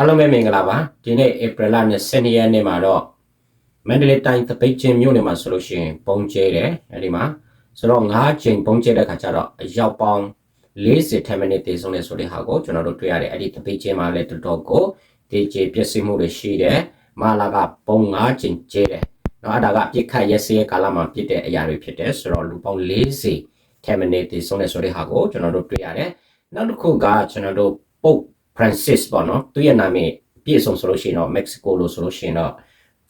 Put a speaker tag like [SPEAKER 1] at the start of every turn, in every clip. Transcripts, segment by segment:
[SPEAKER 1] အားလုံးပဲမင်္ဂလာပါဒီနေ့ဧပြီလ22ရက်နေ့မှာတော့မန္တလေးတိုင်းသပိတ်ချင်းမြို့နယ်မှာဆိုလို့ရှိရင်ပုံကျဲတယ်အဲဒီမှာဆိုတော့9ချိန်ပုံကျဲတဲ့ခါကျတော့အရောက်ပေါင်း40 10မိနစ်တည်ဆုံးနေဆိုတဲ့ဟာကိုကျွန်တော်တို့တွေ့ရတယ်အဲ့ဒီသပိတ်ချင်းမှာလည်းတော်တော်ကိုတေကျေပြည့်စုံမှုတွေရှိတယ်မာလာကပုံ9ချိန်ကျဲတယ်နော်အဲ့ဒါကအပြစ်ခတ်ရက်စရဲ့ကာလမှာပြစ်တဲ့အရာတွေဖြစ်တယ်ဆိုတော့လူပေါင်း40 10မိနစ်တည်ဆုံးနေဆိုတဲ့ဟာကိုကျွန်တော်တို့တွေ့ရတယ်နောက်တစ်ခုကကျွန်တော်တို့ပုတ် Francis ပေါ့နော်သူရဲ့နာမည်ပြည့်စုံဆိုလို့ရှိရင်တော့ Mexico လို့ဆိုလို့ရှိရင်တော့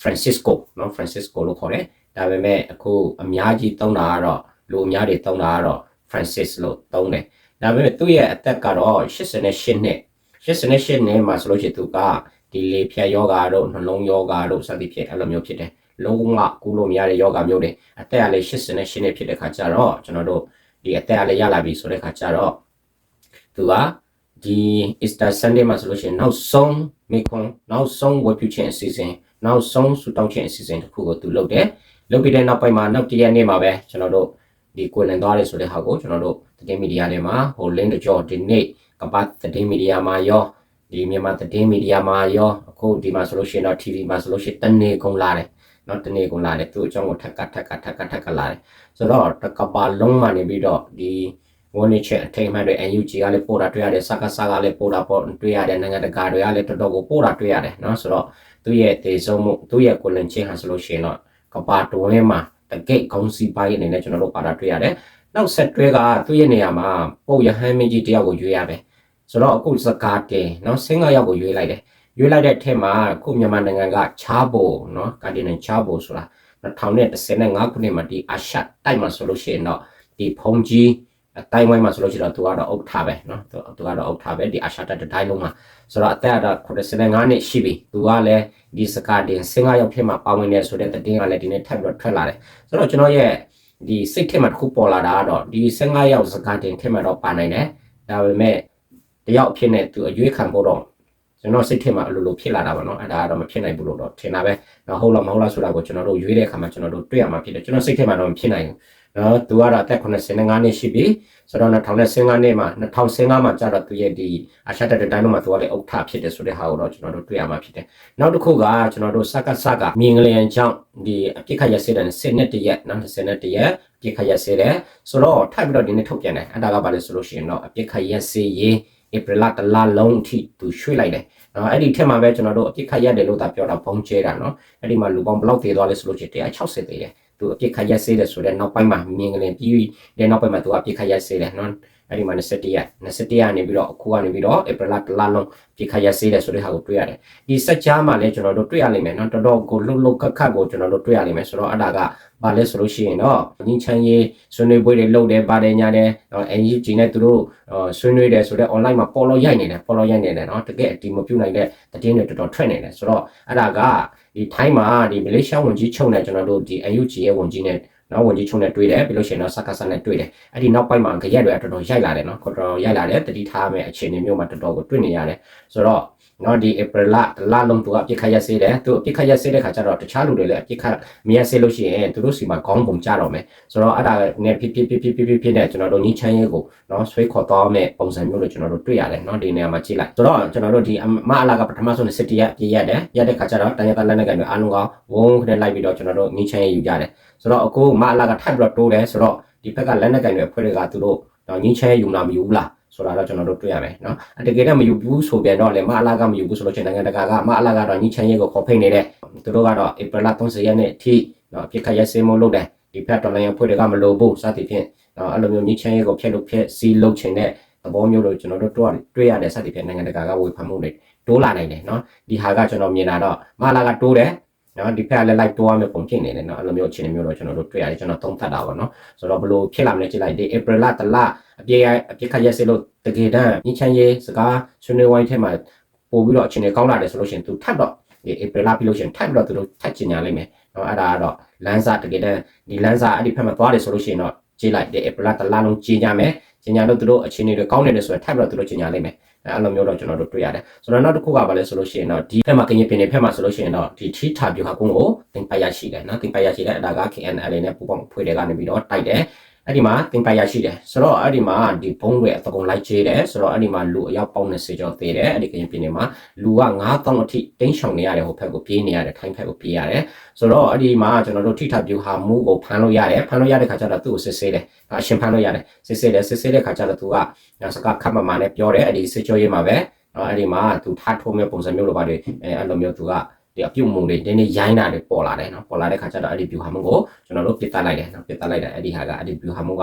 [SPEAKER 1] Francisco နော် Francisco လို့ခေါ်တယ်ဒါပေမဲ့အခုအများကြီးသုံးတာကတော့လူအများတွေသုံးတာကတော့ Francis လို့သုံးတယ်ဒါပေမဲ့သူ့ရဲ့အသက်ကတော့88နှစ်88နှစ်မှာဆိုလို့ရှိရင်သူကဒီလေဖြတ်ယောဂါတို့နှလုံးယောဂါတို့စသည်ဖြင့်အဲ့လိုမျိုးဖြစ်တယ်လုံးဝကူလို့မရတဲ့ယောဂါမျိုးတွေအသက်ကလည်း88နှစ်ဖြစ်တဲ့ခါကျတော့ကျွန်တော်တို့ဒီအသက်ကလည်းရလာပြီဆိုတဲ့ခါကျတော့သူက ဒီ Easter Sunday မှာဆိုလို့ရှိရင်နောက်ဆုံးမိခွန်းနောက်ဆုံးဝတ်ပြုခြင်းအစီအစဉ်နောက်ဆုံးဆူတောင်းခြင်းအစီအစဉ်တစ်ခုကိုသူလုပ်တယ်လုပ်ပြီးတဲ့နောက်ပိုင်းမှာနောက်တရက်နေ့မှာပဲကျွန်တော်တို့ဒီကိုလန်သွားတယ်ဆိုတဲ့ဟာကိုကျွန်တော်တို့သတင်းမီဒီယာတွေမှာဟို link တကြောဒီနေ့ကပတ်သတင်းမီဒီယာမှာရောဒီမြန်မာသတင်းမီဒီယာမှာရောအခုဒီမှာဆိုလို့ရှိရင်တော့ TV မှာဆိုလို့ရှိရင်တနေ့ကုန်လာတယ်နော်တနေ့ကုန်လာတယ်သူအကြောင်းကိုထက်ကထက်ကထက်ကထက်ကလာတယ်ဆိုတော့တကပါလုံးမှနေပြီးတော့ဒီ ဝန်နေချက်အထိမ်းအမှတ်တွေ NUG ကလည်းပို့တာတွေ့ရတယ်စကားစကားလည်းပို့တာပို့တွေ့ရတယ်နိုင်ငံတကာတွေကလည်းတော်တော်ကိုပို့တာတွေ့ရတယ်နော်ဆိုတော့သူ့ရဲ့တေဆုံးမှုသူ့ရဲ့ကိုလန်ချင်းဟာဆိုလို့ရှိရင်တော့ကပါတွင်းမှာတကိတ်ကောင်းစီပိုင်းအနေနဲ့ကျွန်တော်တို့ပါတာတွေ့ရတယ်နောက်ဆက်တွဲကသူ့ရဲ့နေရာမှာပုတ်ရဟန်းမင်းကြီးတယောက်ကိုရွေးရပဲဆိုတော့အခုစကားတင်နော်စင်္ဂယောက်ကိုရွေးလိုက်တယ်ရွေးလိုက်တဲ့အထက်မှာခုမြန်မာနိုင်ငံကချားဘိုနော်ကာဒီနန်ချားဘိုဆိုတာ2015ခုနှစ်မှာဒီအာရှတိုက်မှာဆိုလို့ရှိရင်တော့ဒီဖုန်ကြီး အတိုင်းဝိုင်းမှာဆိုလို့ရှိရင်တော့သူကတော့အုတ်ထားပဲနော်သူသူကတော့အုတ်ထားပဲဒီအာရှတိုက်တစ်တိုင်းလုံးမှာဆိုတော့အသက်ကတော့85နှစ်ရှိပြီသူကလည်းဒီစကားတင်စင်္ဂရောက်ဖြစ်မှာပါဝင်နေဆိုတဲ့တဲ့င်းကလည်းဒီနေ့ထပ်ပြီးတော့ထွက်လာတယ်ဆိုတော့ကျွန်တော်ရဲ့ဒီစိတ်ထဲမှာတစ်ခုပေါ်လာတာကတော့ဒီစင်္ဂရောက်စကားတင်ထဲမှာတော့ပါနိုင်တယ်ဒါပေမဲ့တယောက်အဖြစ်နဲ့သူအရွေးခံဖို့တော့ကျွန်တော်စိတ်ထဲမှာအလိုလိုဖြစ်လာတာပါနော်အဲ့ဒါကတော့မဖြစ်နိုင်ဘူးလို့တော့ထင်တာပဲနော်ဟုတ်လားမဟုတ်လားဆိုတာကိုကျွန်တော်တို့ရွေးတဲ့အခါမှာကျွန်တော်တို့တွေ့ရမှာဖြစ်တယ်ကျွန်တော်စိတ်ထဲမှာတော့မဖြစ်နိုင်ဘူးနော်သူကတော့အသက်85နှစ်ရှိပြီဆိုတော့2015နှစ်မှာ2015မှာကျတော့သူရဲ့ဒီအရှာတက်တိုင်းလုံးမှာသူကလည်းအုတ်ထဖြစ်တယ်ဆိုတဲ့ဟာကိုတော့ကျွန်တော်တို့တွေ့ရမှာဖြစ်တယ်နောက်တစ်ခုကကျွန်တော်တို့စကစကမြင်ကလေးအကြောင်းဒီအပြစ်ခတ်ရစေတဲ့စစ်နဲ့တရက်နော်စစ်နဲ့တရက်အပြစ်ခတ်ရစေတယ်ဆိုတော့ထပ်ပြီးတော့ဒီနေ့ထုတ်ပြန်တယ်အဲ့ဒါကဘာလဲဆိုလို့ရှိရင်တော့အပြစ်ခတ်ရစေရေးဧပြီလတလလုံးအထိသူရွှေ့လိုက်တယ်နော်အဲ့ဒီထက်မှာပဲကျွန်တော်တို့အပြစ်ခတ်ရတယ်လို့သာပြောတာဘုံကျဲတာနော်အဲ့ဒီမှာလူပေါင်းဘယ်လောက်တည်သွားလဲဆိုလို့ရှိရင်160တည်တယ် သူအပြစ်ခတ်ရက်စေးတယ်ဆိုတော့နောက်ပိုင်းမှာမြင်ကလေးပြီးတဲ့နောက်ပိုင်းမှာသူအပြစ်ခတ်ရက်စေးတယ်နော် အဲ့ဒီမှာ21ရက်21ရက်နေပြီးတော့အခုကနေပြီးတော့ဧပြီလတလလုံးပြစ်ခတ်ရက်စေးတယ်ဆိုတဲ့ဟာကိုတွေ့ရတယ်ဒီစက်ကြားမှာလည်းကျွန်တော်တို့တွေ့ရလိမ့်မယ်နော်တော်တော်ကိုလှုပ်လှုပ်ခက်ခက်ကိုကျွန်တော်တို့တွေ့ရလိမ့်မယ်ဆိုတော့အဲ့ဒါကဘာလဲဆိုလို့ရှိရင်တော့ငင်းချမ်းရေးဆွေးနွေးပွဲတွေလုပ်တယ်ပါတယ်ညာတယ်နော် NUG နဲ့သူတို့ဆွေးနွေးတယ်ဆိုတော့ online မှာပေါ်လို့ရိုက်နေတယ်ပေါ်လို့ရိုက်နေတယ်နော်တကယ်အတီမပြုတ်နိုင်တဲ့သတင်းတွေတော်တော်ထွက်နေတယ်ဆိုတော့အဲ့ဒါကဒီထိုင်းမှာဒီမလေးရှားဝန်ကြီးချုပ်နဲ့ကျွန်တော်တို့ဒီ NUG ရဲ့ဝန်ကြီးနဲ့ နော်ဝန်ကြီးချုပ်နဲ့တွေ့တယ်ပြီးလို့ရှိရင်တော့စကားဆန်နဲ့တွေ့တယ်အဲ့ဒီနောက်ပိုင်းမှာကြရက်တွေတော်တော်ရိုက်လာတယ်နော်တော်တော်ရိုက်လာတယ်တတိထားမဲ့အခြေအနေမျိုးမှာတော်တော်ကိုတွေ့နေရတယ်ဆိုတော့ နော်ဒီ April လလလုံးသူကပြစ်ခတ်ရက်စေးတယ်သူပြစ်ခတ်ရက်စေးတဲ့ခါကျတော့တခြားလူတွေလည်းပြစ်ခတ်မရက်စေးလို့ရှိရင်သူတို့စီမှာခေါင်းပုံကြတော့မယ်ဆိုတော့အဲ့ဒါနဲ့ဖြစ်ဖြစ်ဖြစ်ဖြစ်ဖြစ်ဖြစ်နဲ့ကျွန်တော်တို့ညီချမ်းရေးကိုနော်ဆွေးခေါ်တော့မဲ့ပုံစံမျိုးလို့ကျွန်တော်တို့တွေ့ရတယ်နော်ဒီနေရာမှာကြည့်လိုက်ဆိုတော့ကျွန်တော်တို့ဒီမအလာကပထမဆုံးစစ်တရက်ပြည့်ရတယ်ရက်တဲ့ခါကျတော့တန်ရကလက်နဲ့ကန်တွေအားလုံးကဝုန်းခနဲ့လိုက်ပြီးတော့ကျွန်တော်တို့ညီချမ်းရေးယူကြတယ်ဆိုတော့အခုမအလာကထပ်ပြီးတော့တိုးတယ်ဆိုတော့ဒီဘက်ကလက်နဲ့ကန်တွေအဖွဲ့တွေကသူတို့ညီချမ်းရေးယူလာမယူဘူးလား ဆိုတာတော့ကျွန်တော်တို့တွေ့ရမယ်နော်အတကယ်တော့မယူဘူးဆိုပြန်တော့လေမအလာကမယူဘူးဆိုလို့ချင်းနိုင်ငံတကာကမအလာကတော့ညီချမ်းရေးကိုခေါ်ဖိတ်နေတဲ့သူတို့ကတော့ဧပြီလ30ရက်နေ့အထိနော်ပြစ်ခတ်ရက်စင်းမလုပ်တယ်ဒီဖက်တော်လိုင်းအဖွဲ့တွေကမလိုဘူးစသဖြင့်နော်အဲ့လိုမျိုးညီချမ်းရေးကိုဖျက်လို့ဖျက်စီးလုပ်ချင်တဲ့သဘောမျိုးလို့ကျွန်တော်တို့တွေ့တွေ့ရတယ်စသဖြင့်နိုင်ငံတကာကဝေဖန်မှုတွေတိုးလာနိုင်တယ်နော်ဒီဟာကကျွန်တော်မြင်တာတော့မအလာကတိုးတယ် နော်ဒီဖက်ကလည်း like တိုးရမယ့်ပုံဖြစ်နေတယ်နော်အဲ့လိုမျိုးအခြေအနေမျိုးတော့ကျွန်တော်တို့တွေ့ရတယ်ကျွန်တော်သုံးသပ်တာပါနော်ဆိုတော့ဘလို့ဖြစ်လာမလဲကြည့်လိုက်ဒီ April လတလအပြည့်အပြည့်ခက်ရက်စေလို့တကယ်တမ်းညချမ်းရေးစကားဆွေးနွေးဝိုင်းထဲမှာပို့ပြီးတော့အခြေအနေကောင်းလာတယ်ဆိုလို့ရှိရင်သူထပ်တော့ဒီ April လပြီးလို့ရှိရင်ထပ်ပြီးတော့သူတို့ထပ်ကျင်ညာလိမ့်မယ်နော်အဲ့ဒါကတော့လမ်းစာတကယ်တမ်းဒီလမ်းစာအဲ့ဒီဖက်မှာသွားတယ်ဆိုလို့ရှိရင်တော့ကြည့်လိုက်ဒီ April လတလလုံးကျင်ညာမယ်ကျင်ညာလို့သူတို့အခြေအနေတွေကောင်းနေတယ်ဆိုရင်ထပ်ပြီးတော့သူတို့ကျင်ညာလိမ့်မယ် အဲ့လိုမျိုးတော့ကျွန်တော်တို့တွေ့ရတယ်ဆိုတော့နောက်တစ်ခုကဘာလဲဆိုလို့ရှိရင်တော့ဒီဖက်မှာကရင်ပင်နေဖက်မှာဆိုလို့ရှိရင်တော့ဒီချီထာပြူဟာကုန်းကိုတင်ပိုက်ရရှိတယ်နော်တင်ပိုက်ရရှိတယ်အဲ့ဒါက KNL နဲ့ပူပေါင်းဖွဲ့တွေကနေပြီးတော့တိုက်တယ် အဲ့ဒီမှာတင်ပိုင်ရရှိတယ်ဆိုတော့အဲ့ဒီမှာဒီဘုံတွေအတကုံလိုက်ချေးတယ်ဆိုတော့အဲ့ဒီမှာလူအယောက်ပေါင်း20ကျော်သေးတယ်အဲ့ဒီကရင်ပြည်နယ်မှာလူက9000အထိတင်းချောင်နေရတယ်ဟိုဘက်ကိုပြေးနေရတယ်ထိုင်းဘက်ကိုပြေးရတယ်ဆိုတော့အဲ့ဒီမှာကျွန်တော်တို့ထိထပြူဟာမူကိုဖမ်းလို့ရတယ်ဖမ်းလို့ရတဲ့ခါကျတော့သူ့ကိုစစ်ဆေးတယ်အရှင်ဖမ်းလို့ရတယ်စစ်ဆေးတယ်စစ်ဆေးတဲ့ခါကျတော့သူကစကားခတ်မမှန်နဲ့ပြောတယ်အဲ့ဒီစစ်ကြောရေးမှာပဲအဲ့ဒီမှာသူထားထိုးမဲ့ပုံစံမျိုးလိုပါတွေအဲအဲ့လိုမျိုးသူက ဒီအပြုတ်မှုတွေတင်းနေရိုင်းတာတွေပေါ်လာတယ်နော်ပေါ်လာတဲ့ခါကျတော့အဲ့ဒီ view ဟာမကိုကျွန်တော်တို့ပြစ်တက်လိုက်တယ်နော်ပြစ်တက်လိုက်တယ်အဲ့ဒီဟာကအဲ့ဒီ view ဟာမက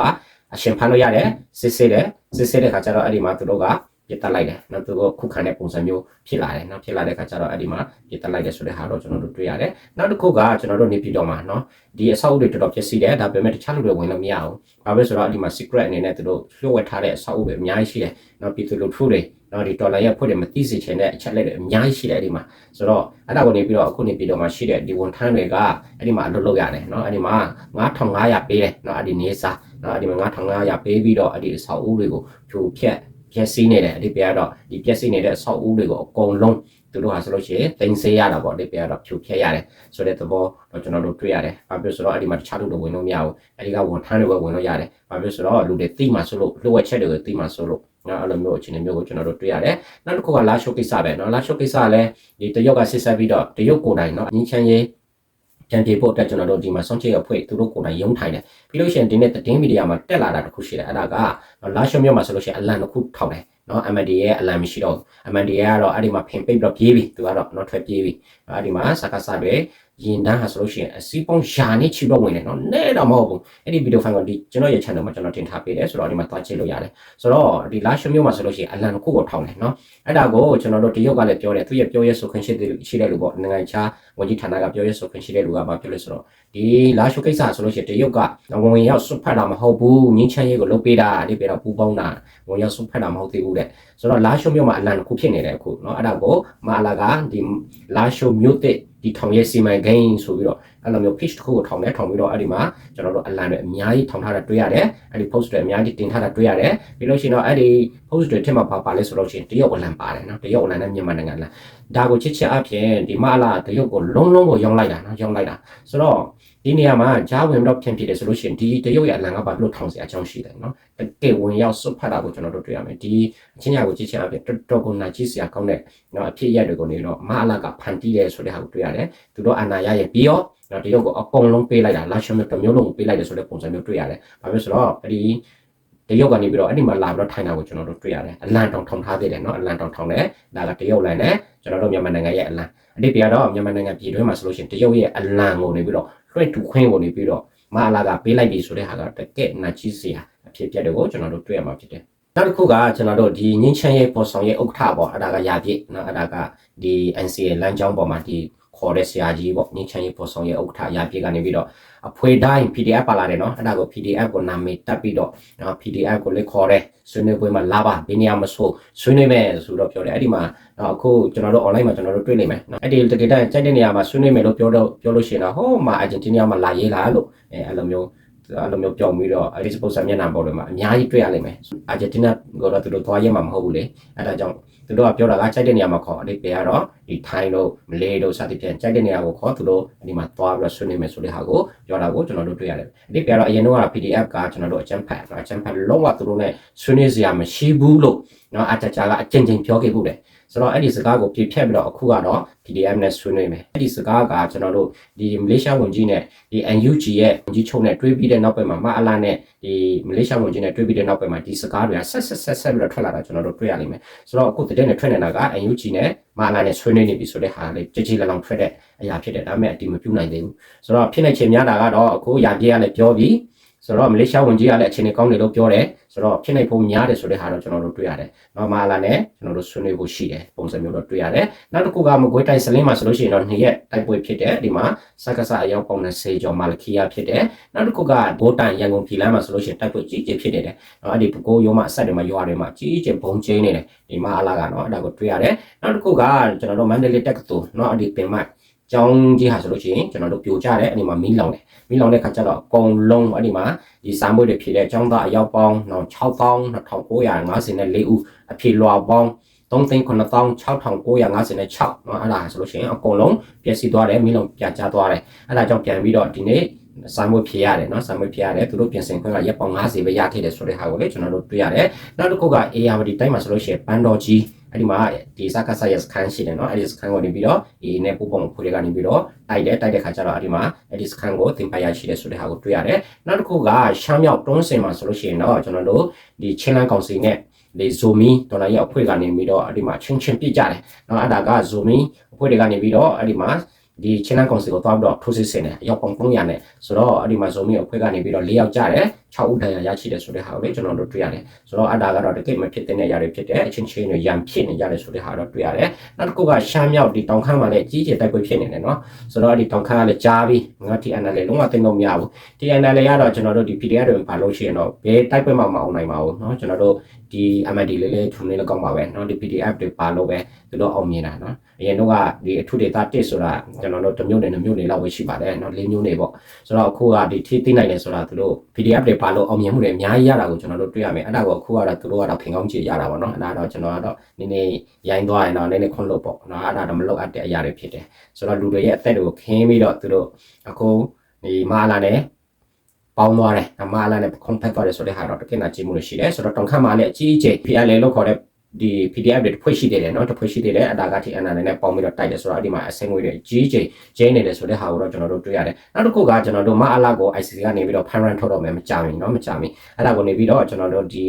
[SPEAKER 1] အရှင်ဖမ်းလို့ရတယ်စစ်စစ်တယ်စစ်စစ်တဲ့ခါကျတော့အဲ့ဒီမှာသူတို့က ပြစ်တက်လိုက်တယ်နော်သူတို့ခုခံတဲ့ပုံစံမျိုးဖြစ်လာတယ်နော်ဖြစ်လာတဲ့ခါကျတော့အဲ့ဒီမှာပြစ်တက်လိုက်တယ်ဆိုတဲ့ဟာတော့ကျွန်တော်တို့တွေ့ရတယ်နောက်တစ်ခုကကျွန်တော်တို့နေပြည်တော်မှာနော်ဒီအဆောက်အဦတွေတော်တော်ပြည့်စည်တယ်ဒါပေမဲ့တခြားလူတွေဝင်လို့မရဘူးဘာပဲဆိုတော့အဲ့ဒီမှာ secret အနေနဲ့သူတို့လျှို့ဝှက်ထားတဲ့အဆောက်အဦတွေအများကြီးရှိတယ်နော်ပြည်သူလူထုတွေနော်ဒီဒေါ်လာရဲ့ဖွဲ့တွေမသိစေချင်တဲ့အချက်လက်တွေအများကြီးရှိတယ်အဲ့ဒီမှာဆိုတော့အဲ့ဒါကိုနေပြီးတော့အခုနေပြီးတော့မှရှိတဲ့ဒီဝန်ထမ်းတွေကအဲ့ဒီမှာအလုပ်လုပ်ရတယ်နော်အဲ့ဒီမှာ9500ပေးတယ်နော်အဲ့ဒီနေစားနော်အဲ့ဒီမှာ9500ပေးပြီးတော့အဲ့ဒီအဆောက်အဦတွေကိုဖြိုဖျက် ဖျက်ဆီးနေတယ်အဲ့ဒီပြတော့ဒီပျက်စီးနေတဲ့အဆောက်အဦတွေကိုအကုန်လုံးသူတို့ဟာဆိုလို့ရှိရင်တင်စေးရတာပေါ့ဒီပြတော့ဖြိုဖျက်ရတယ်ဆိုတဲ့သဘောတော့ကျွန်တော်တို့တွေ့ရတယ်။ဘာဖြစ်ဆိုတော့အဲ့ဒီမှာတခြားလူတွေဝင်လို့မရဘူး။အဲ့ဒီကဝန်ထမ်းတွေပဲဝင်လို့ရတယ်။ဘာဖြစ်ဆိုတော့လူတွေတိမှဆိုလို့လှုပ်ဝက်ချက်တွေကိုတိမှဆိုလို့နော်အဲ့လိုမျိုးအခြေအနေမျိုးကိုကျွန်တော်တို့တွေ့ရတယ်။နောက်တစ်ခုကလာရှိုးကိစ္စပဲနော်လာရှိုးကိစ္စလည်းဒီတရုတ်ကဆစ်ဆက်ပြီးတော့တရုတ်ကိုယ်တိုင်နော်အင်းချမ်းရေး ပြန်ပြေဖို့အတွက်ကျွန်တော်တို့ဒီမှာဆုံးချေအဖွဲ့သူတို့ကိုယ်တိုင်ရုံးထိုင်တယ်ပြီးလို့ရှိရင်ဒီနေ့သတင်းမီဒီယာမှာတက်လာတာတစ်ခုရှိတယ်အဲ့ဒါကလာရှိုးမျိုးမှာဆိုလို့ရှိရင်အလံတစ်ခုထောက်တယ် နော် MND ရဲ့အလံမရှိတော့ MND ကတော့အဲ့ဒီမှာဖင်ပိတ်ပြီးတော့ပြေးပြီသူကတော့နော်ထွက်ပြေးပြီအဲ့ဒီမှာစကားစားတွေရင်တန်းဟာဆိုလို့ရှိရင်အစီးပေါင်းယာနဲ့ချီတော့ဝင်တယ်နော်နဲ့တော့မဟုတ်ဘူးအဲ့ဒီဗီဒီယိုဖိုင်ကဒီကျွန်တော်ရဲ့ channel မှာကျွန်တော်တင်ထားပေးတယ်ဆိုတော့ဒီမှာသွားကြည့်လို့ရတယ်ဆိုတော့ဒီ live show မျိုးမှာဆိုလို့ရှိရင်အလံတစ်ခုကိုထောင်းတယ်နော်အဲ့ဒါကိုကျွန်တော်တို့တရုတ်ကလည်းပြောတယ်သူရဲ့ပြောရဲဆိုခွင့်ရှိတဲ့ရှိတဲ့လူပေါ့နိုင်ငံခြားဝန်ကြီးဌာနကပြောရဲဆိုခွင့်ရှိတဲ့လူကဘာပြောလဲဆိုတော့ ဒီ live show ကိစ္စဆိုလို့ရှိရင်တရုတ်ကဝင်ရောက်ဆွတ်ဖတ်တာမဟုတ်ဘူးငင်းချမ်းရေးကိုလုပ်ပေးတာဒီပြတော့ပူပေါင်းတာဝင်ရောက်ဆွတ်ဖတ်တာမဟုတ်သေးဘူးတဲ့ဆိုတော့ live show မျိုးမှာအလံတစ်ခုဖြစ်နေတယ်အခုเนาะအဲ့ဒါကိုမာလာကဒီ live show မျိုးတဲ့ဒီထောင်ရဲ့စီမံကိန်းဆိုပြီးတော့ အဲ့လိုမျိုး page တစ်ခုကိုထောင်တယ်ထောင်ပြီးတော့အဲ့ဒီမှာကျွန်တော်တို့အလံတွေအများကြီးထောင်ထားတာတွေ့ရတယ်အဲ့ဒီ post တွေအများကြီးတင်ထားတာတွေ့ရတယ်ပြီးလို့ရှိရင်တော့အဲ့ဒီ post တွေထက်မှာပါပါလဲဆိုလို့ရှိရင်တရုတ်အလံပါတယ်နော်တရုတ်အလံနဲ့မြန်မာနိုင်ငံအလံဒါကိုချစ်ချစ်အဖြစ်ဒီမအလားတရုတ်ကိုလုံးလုံးကိုရောင်းလိုက်တာနော်ရောင်းလိုက်တာဆိုတော့ ဒီနေရာမှာဂျားဝင်တော့ဖြန့်ဖြစ်တယ်ဆိုလို့ရှိရင်ဒီတရုတ်ရဲ့အလံကဘာလို့ထောင်စရာအကြောင်းရှိတယ်နော်တကယ်ဝင်ရောက်စွတ်ဖတ်တာကိုကျွန်တော်တို့တွေ့ရမယ်ဒီအချင်းညာကိုကြည့်ချင်အဖြစ်တော်တော်ကိုနာကြည့်စရာကောင်းတဲ့နော်အဖြစ်ရက်တွေကိုနေတော့မအလားကဖန်တီးတယ်ဆိုတဲ့ဟာကိုတွေ့ရတယ်သူတို့အနာရရဲ့ပြီးတော့နော်တရုတ်ကိုအကုန်လုံးပေးလိုက်တာလာရှမျိုးတစ်မျိုးလုံးကိုပေးလိုက်တယ်ဆိုတဲ့ပုံစံမျိုးတွေ့ရတယ်ဘာဖြစ်ဆိုတော့အဲ့ဒီ တရုတ်ကနေပြီးတော့အဲ့ဒီမှာလာပြီးတော့ထိုင်တာကိုကျွန်တော်တို့တွေ့ရတယ်အလံတောင်ထောင်ထားသေးတယ်နော်အလံတောင်ထောင်တယ်ဒါကတရုတ်လန်နဲ့ကျွန်တော်တို့မြန်မာနိုင်ငံရဲ့အလံအတိတ်ပြတော့မြန်မာနိုင်ငံပြည်တွင်းမှာဆိုလို့ရှိရင်တရုတ်ရဲ့အလံကိုနေပြီးတော့လွှင့်ထူခွင်းကိုနေပြီးတော့မအလာကပေးလိုက်ပြီဆိုတဲ့ဟာကတကယ်နာချီစရာအဖြစ်ပြတဲ့ကိုကျွန်တော်တို့တွေ့ရမှာဖြစ်တယ်နောက်တစ်ခုကကျွန်တော်တို့ဒီငင်းချမ်းရဲ့ပေါ်ဆောင်ရဲ့ဥက္ကဋ္ဌပေါ့အဲ့ဒါကရာပြည့်နော်အဲ့ဒါကဒီ NCA လမ်းကြောင်းပေါ်မှာဒီ ခေါ်တဲ့ဆရာကြီးပေါ့ငင်းချမ်းရေးပေါ်ဆောင်ရဲ့ဥက္ကဋ္ဌရာပြည့်ကနေပြီးတော့အဖွေတိုင်း PDF ပါလာတယ်နော်အဲ့ဒါကို PDF ကိုနာမည်တက်ပြီးတော့နော် PDF ကိုလက်ခေါ်တယ်ဆွေးနွေးပွဲမှာလာပါဘယ်နေရာမဆိုဆွေးနွေးမယ်ဆိုတော့ပြောတယ်အဲ့ဒီမှာနော်အခုကျွန်တော်တို့ online မှာကျွန်တော်တို့တွေ့နေမယ်နော်အဲ့ဒီတကယ်တမ်းကြိုက်တဲ့နေရာမှာဆွေးနွေးမယ်လို့ပြောတော့ပြောလို့ရှိရင်တော့ဟောမှာအာဂျင်တီးနားမှာလာရေးလာလို့အဲအဲ့လိုမျိုး အဲ့လိုမျိုးပြောင်းပြီးတော့ Facebook စာမျက်နှာပေါ်တွေမှာအများကြီးတွေ့ရလိမ့်မယ်။ Argentina ကတော့သူတို့သွားရမှာမဟုတ်ဘူးလေ။အဲ့ဒါကြောင့်သူတို့ကပြောတာကကြိုက်တဲ့နေရာမှာခေါ်အဲ့ဒီကတော့ဒီ Thai တို့ Malay တို့စသဖြင့်ကြိုက်တဲ့နေရာကိုခေါ်သူတို့ဒီမှာသွားပြီးတော့ဆွေးနွေးမယ်ဆိုတဲ့ဟာကိုပြောတာကိုကျွန်တော်တို့တွေ့ရတယ်။အဲ့ဒီကတော့အရင်တော့ PDF ကကျွန်တော်တို့အချမ်းဖတ်အချမ်းဖတ်လုံးဝသူတို့နဲ့ဆွေးနွေးစရာမရှိဘူးလို့နော်အတချာကအကြင်ကြင်ပြောခဲ့ဘူးလေ။ ယ်ဆိုတော့အဲ့ဒီစကားကိုပြဖြတ်ပြီးတော့အခုကတော့ PDF နဲ့ဆွေးနွေးမယ်အဲ့ဒီစကားကကျွန်တော်တို့ဒီမလေးရှားဝန်ကြီးနဲ့ဒီ NUG ရဲ့ဝန်ကြီးချုပ်နဲ့တွေးပြီးတဲ့နောက်ပိုင်းမှာမအလာနဲ့ဒီမလေးရှားဝန်ကြီးနဲ့တွေးပြီးတဲ့နောက်ပိုင်းမှာဒီစကားတွေကဆက်ဆက်ဆက်ဆက်ပြီးတော့ထွက်လာတာကျွန်တော်တို့တွေ့ရလိမ့်မယ်ဆိုတော့အခုတတဲ့နဲ့ထွက်နေတာက NUG နဲ့မအလာနဲ့ဆွေးနွေးနေပြီဆိုတဲ့ဟာလေးကြည်ကြည်လလောင်ထွက်တဲ့အရာဖြစ်တယ်ဒါပေမဲ့အတိမပြုနိုင်သေးဘူးဆိုတော့ဖြစ်နေချင်များတာကတော့အခုရာပြေးကလည်းပြောပြီး ဆိုတော့မလေးရှားဝန်ကြီးကလည်းအခြေအနေကောင်းတယ်လို့ပြောတယ်ဆိုတော့ဖြစ်နိုင်ဖို့များတယ်ဆိုတဲ့ဟာတော့ကျွန်တော်တို့တွေ့ရတယ်။နော်မာလာနဲ့ကျွန်တော်တို့ဆွေးနွေးဖို့ရှိတယ်ပုံစံမျိုးတော့တွေ့ရတယ်။နောက်တစ်ခုကမကွေးတိုင်းစလင်းမှာဆိုလို့ရှိရင်တော့နှစ်ရက်တိုက်ပွဲဖြစ်တယ်ဒီမှာစက္ကစအယောက်ပေါင်း20ကျော်မာလခီယာဖြစ်တယ်။နောက်တစ်ခုကဘိုးတန်ရန်ကုန်ပြည်လမ်းမှာဆိုလို့ရှိရင်တိုက်ပွဲကြီးကြီးဖြစ်နေတယ်။နော်အဲ့ဒီပကိုးရုံးမှာအဆက်တွေမှာရွာတွေမှာကြီးကြီးဘုံကျင်းနေတယ်ဒီမှာအလားကနော်အဲ့ဒါကိုတွေ့ရတယ်။နောက်တစ်ခုကကျွန်တော်တို့မန္တလေးတက္ကသိုလ်နော်အဲ့ဒီပင်မကျော ကျောင်းကြီးဟာဆိုလို့ရှိရင်ကျွန်တော်တို့ပြိုကျတယ်အဲ့ဒီမှာမီးလောင်တယ်မီးလောင်တဲ့ခါကျတော့အကုန်လုံးအဲ့ဒီမှာဒီစမ်းပွဲတွေဖြည့်တဲ့ကျောင်းသားအယောက်ပေါင်း6,2954ဦးအဖြည့်လွှာပေါင်း3,9656နော်အဲ့ဒါဆိုလို့ရှိရင်အကုန်လုံးပြည့်စည်သွားတယ်မီးလောင်ပြကျသွားတယ်အဲ့ဒါကြောင့်ပြန်ပြီးတော့ဒီနေ့စာမွေးဖြေရတယ်နော်စာမွေးဖြေရတယ်သူတို့ပြင်ဆင်ခွင့်ကရက်ပေါင်း90ပဲရထည့်တယ်ဆိုတဲ့ဟာကိုလည်းကျွန်တော်တို့တွေ့ရတယ်နောက်တစ်ခုကအေယာဝတီတိုင်းမှာဆိုလို့ရှိရင်ပန်းတော်ကြီး အဲ့ဒီမှာဒီစကားဆာရဲ့စကန်ရှိတယ်နော်အဲ့ဒီစကန်ကိုနေပြီးတော့ဒီနဲ့ပူပုံဖွေတွေကနေပြီးတော့တိုက်တယ်တိုက်တဲ့ခါကျတော့အဲ့ဒီမှာအဲ့ဒီစကန်ကိုသင်ပိုင်ရရှိတယ်ဆိုတဲ့ဟာကိုတွေ့ရတယ်နောက်တစ်ခုကရှမ်းမြောက်တွန်းစင်မှာဆိုလို့ရှိရင်တော့ကျွန်တော်တို့ဒီချင်းလန်းကောင်စီနဲ့ဒီဇိုမီဒေါ်လာရဲ့အဖွဲ့ကနေပြီးတော့အဲ့ဒီမှာချင်းချင်းပြကြတယ်နော်အဲ့ဒါကဇိုမီအဖွဲ့တွေကနေပြီးတော့အဲ့ဒီမှာ ဒီ channel council ကိုသွားပြီးတော့ process ဆင်တယ်ရောက်ပေါင်း300နဲ့ဆိုတော့အဲ့ဒီမှာ zoom ရဲ့အဖွဲ့ကနေပြီးတော့၄ယောက်ကြတယ်6ဦးတရားရရှိတယ်ဆိုတဲ့ဟာကိုလည်းကျွန်တော်တို့တွေ့ရတယ်ဆိုတော့အတားကတော့တကယ်မဖြစ်တဲ့နေရာတွေဖြစ်တယ်အချင်းချင်းတွေရန်ဖြစ်နေကြတယ်ဆိုတဲ့ဟာတော့တွေ့ရတယ်နောက်တစ်ခုကရှမ်းမြောက်ဒီတောင်ခမ်းမှာလည်းကြီးကျယ်တိုက်ပွဲဖြစ်နေတယ်နော်ဆိုတော့ဒီတောင်ခမ်းကလည်းကြားပြီးငါ TNL လည်းလုံးဝသိလို့မရဘူး TNL လည်းရတော့ကျွန်တော်တို့ဒီ PDF တွေဘာလို့ရှိရင်တော့ဘယ်တိုက်ပွဲမှမအောင်နိုင်ပါဘူးနော်ကျွန်တော်တို့ဒီ MD လေးလေးထုံနေလောက်ကောင်းပါပဲနော်ဒီ PDF တွေဘာလို့ပဲ ဒီလိုအောင်မြင်တာနော်အရင်တော့ကဒီအထုဒေတာ1ဆိုတာကျွန်တော်တို့တစ်မျိုးနဲ့နှစ်မျိုးနေလောက်ပဲရှိပါတယ်နော်၄မျိုးနေပေါ့ဆိုတော့အခုကဒီထိသိနိုင်တယ်ဆိုတာသူတို့ PDF တွေပါလို့အောင်မြင်မှုတွေအများကြီးရတာကိုကျွန်တော်တို့တွေ့ရမယ်အဲ့ဒါကိုအခုကတော့သူတို့ကတော့ခင်ကောင်းကြည့်ရတာပေါ့နော်အဲ့ဒါတော့ကျွန်တော်ကတော့နည်းနည်းရိုင်းသွားရင်တော့နည်းနည်းခွန်းလို့ပေါ့နော်အဲ့ဒါတော့မလောက်အပ်တဲ့အရာတွေဖြစ်တယ်ဆိုတော့လူတွေရဲ့အသက်တွေကိုခင်းပြီးတော့သူတို့အခုဒီမာလာနဲ့ပေါင်းသွားတယ်။အမအလာနဲ့ခုံဖက်သွားတယ်ဆိုတဲ့ဟာတော့တကယ်နာကြည့်မှုလို့ရှိတယ်။ဆိုတော့တောင်ခမ်းမာနဲ့အကြီးအကျယ် PLL လို့ခေါ်တဲ့ ဒီ PDF တွေတစ်ဖွဲ့ရှိသေးတယ်เนาะတစ်ဖွဲ့ရှိသေးတယ်အတာကတိအနာနဲ့ပေါင်းပြီးတော့တိုက်တယ်ဆိုတော့ဒီမှာအစင်ငွေတွေအကြီးအကျယ်ကျင်းနေတယ်ဆိုတဲ့ဟာကိုတော့ကျွန်တော်တို့တွေ့ရတယ်နောက်တစ်ခုကကျွန်တော်တို့မအလာကို ICC ကနေပြီးတော့ဖန်ရန်ထုတ်တော့မယ်မကြမီเนาะမကြမီအဲ့ဒါကိုနေပြီးတော့ကျွန်တော်တို့ဒီ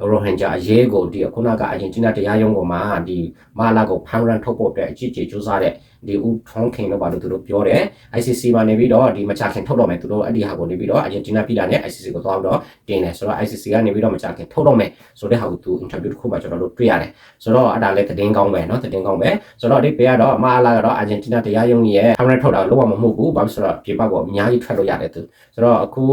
[SPEAKER 1] ရိုဟင်ဂျာအရေးကိုဒီခုနကအရင်ကျင်းတဲ့တရားရုံးပေါ်မှာဒီမအလာကိုဖန်ရန်ထုတ်ဖို့အတွက်အကြီးအကျယ်စူးစမ်းတဲ့ ဒီဦးထွန်းခင်တို့ဘာလို့သူတို့ပြောတယ် ICC မှာနေပြီးတော့ဒီမချခင်ထုတ်တော့မယ်သူတို့အဲ့ဒီဟာကိုနေပြီးတော့အရင်ဂျင်နာပြည်တာနဲ့ ICC ကိုသွားပြီးတော့တင်တယ်ဆိုတော့ ICC ကနေပြီးတော့မချခင်ထုတ်တော့မယ်ဆိုတဲ့ဟာကိုသူ interview တစ်ခုမှကျွန်တော်တို့တွေ့ရတယ်ဆိုတော့အဲ့ဒါလည်းသတင်းကောင်းပဲเนาะသတင်းကောင်းပဲဆိုတော့ဒီပေကတော့အမအလာကတော့အာဂျင်တီးနားတရားရုံးရဲ့ camera ထုတ်တာလုံးဝမဟုတ်ဘူးဘာလို့ဆိုတော့ပြပကအများကြီးထွက်လို့ရတယ်သူဆိုတော့အခု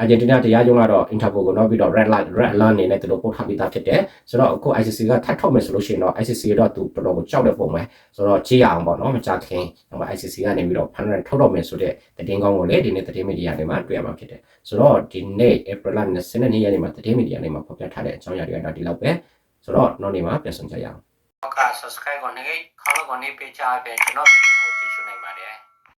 [SPEAKER 1] အာဂျင်တီးနားတရားရုံးကတော့ interview ကိုတော့ပြီးတော့ red light red alert အနေနဲ့သူတို့ပို့ထားပြီးသားဖြစ်တယ်ဆိုတော့အခု ICC ကထပ်ထုတ်မယ်ဆိုလို့ရှိရင်တော့ ICC တော့သူတော်တော်ကိုကြောက်တဲ့ပုံပဲဆိုတော့ကြည့်ရအောင်ပေါ့နော်မကြခင်တော့ ICC ကနေပြီးတော့100ထုတ်တော့မယ်ဆိုတဲ့သတင်းကောင်းကိုလည်းဒီနေ့သတင်းမီဒီယာတွေမှာတွေ့ရမှာဖြစ်တယ်ဆိုတော့ဒီနေ့ April 22ရက်နေ့မှာသတင်းမီဒီယာတွေမှာဖော်ပြထားတဲ့အကြောင်းအရာတွေကတော့ဒီလောက်ပဲဆိုတော့နောက်နေ့မှာပြန်ဆောင်ကြရအောင်
[SPEAKER 2] က subscribe ကိုနေခေါင်းကိုနေပေးချပေးကျွန်တော်ဗီဒီယို